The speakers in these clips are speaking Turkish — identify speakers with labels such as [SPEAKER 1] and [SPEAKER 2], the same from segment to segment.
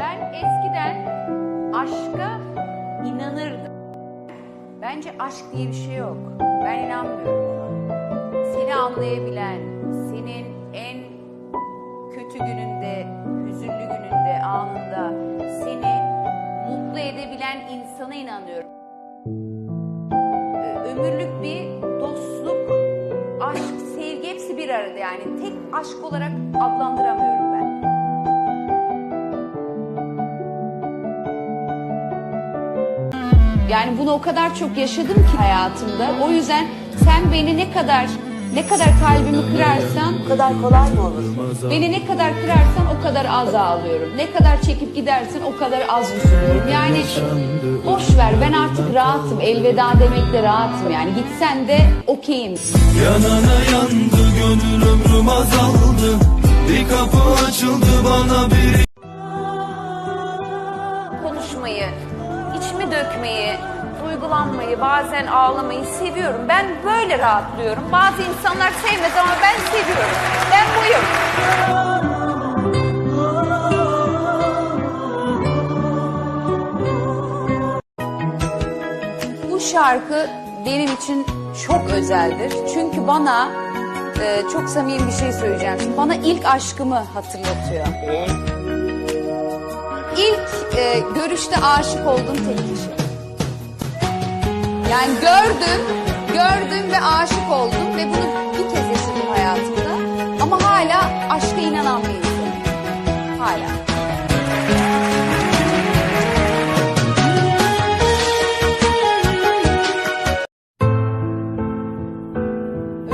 [SPEAKER 1] Ben eskiden aşka inanırdım. Bence aşk diye bir şey yok. Ben inanmıyorum. Seni anlayabilen, senin en kötü gününde, hüzünlü gününde, anında seni mutlu edebilen insana inanıyorum. Ö- Ömürlük bir dostluk, aşk, sevgi hepsi bir arada yani. Tek aşk olarak adlandıramıyorum Yani bunu o kadar çok yaşadım ki hayatımda. O yüzden sen beni ne kadar ne kadar kalbimi kırarsan,
[SPEAKER 2] Bu kadar kolay mı olur?
[SPEAKER 1] beni ne kadar kırarsan o kadar az ağlıyorum. Ne kadar çekip gidersen o kadar az üzülüyorum. Yani boş ver ben artık rahatım. Elveda demekle rahatım yani. Gitsen de okeyim.
[SPEAKER 3] Yanana yandı gönül ömrüm azaldı Bir kapı açıldı bana bir
[SPEAKER 1] duygulanmayı, bazen ağlamayı seviyorum. Ben böyle rahatlıyorum. Bazı insanlar sevmez ama ben seviyorum. Ben buyum. Bu şarkı benim için çok özeldir. Çünkü bana e, çok samimi bir şey söyleyeceğim. Şimdi bana ilk aşkımı hatırlatıyor. İlk e, görüşte aşık olduğum tek kişi. Yani gördüm, gördüm ve aşık oldum ve bunu bir kez yaşadım hayatımda. Ama hala aşka inanan bir insanım. Hala.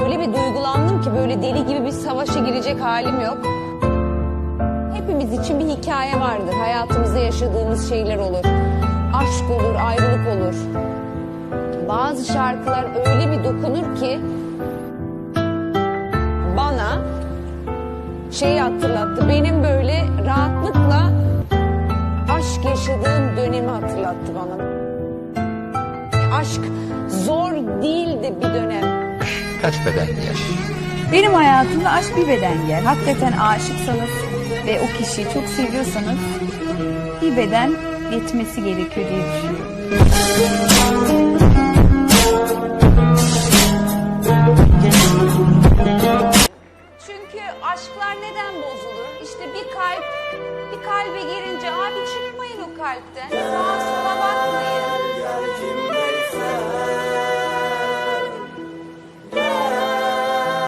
[SPEAKER 1] Öyle bir duygulandım ki böyle deli gibi bir savaşa girecek halim yok. Hepimiz için bir hikaye vardır. Hayatımızda yaşadığımız şeyler olur. Aşk olur, ayrılık olur. Bazı şarkılar öyle bir dokunur ki bana şeyi hatırlattı. Benim böyle rahatlıkla aşk yaşadığım dönemi hatırlattı bana. Aşk zor değildi bir dönem.
[SPEAKER 4] Kaç beden giyer?
[SPEAKER 5] Benim hayatımda aşk bir beden yer. Hakikaten aşıksanız ve o kişiyi çok seviyorsanız bir beden yetmesi gerekiyor diye düşünüyorum.
[SPEAKER 1] Kalbe girince abi çıkmayın o kalpten. Sağa sola bakmayın.